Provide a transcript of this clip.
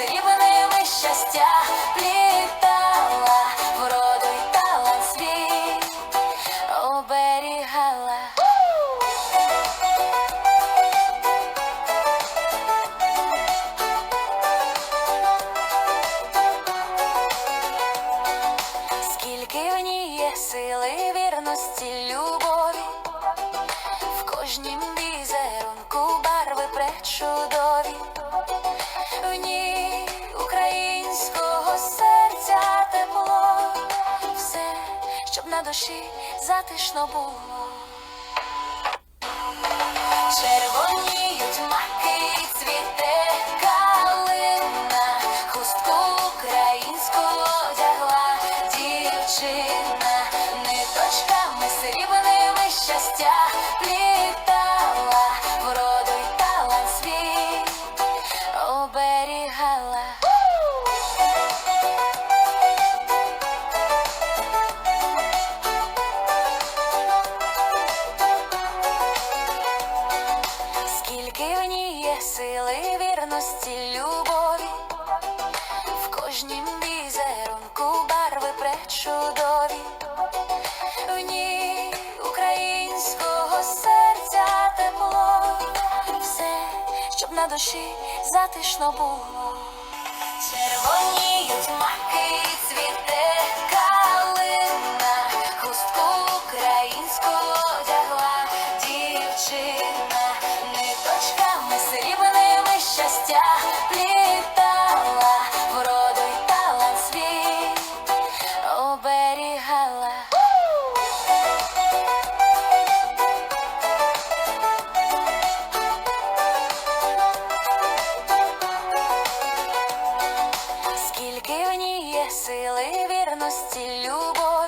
срібними щастя плітала, вроду й талант свій оберігала. Скільки в ній є сили вірності. Душі затишно було. Червоніють маки, цвіте калина, хустку українську одягла дівчина, ниточками срібними щастя плітала, вроду й талант свій оберігала. В є сили, вірності, любові, в кожнім візерунку барви пречудові, в ній українського серця тепло, все, щоб на душі затишно було. сили вірності, любов.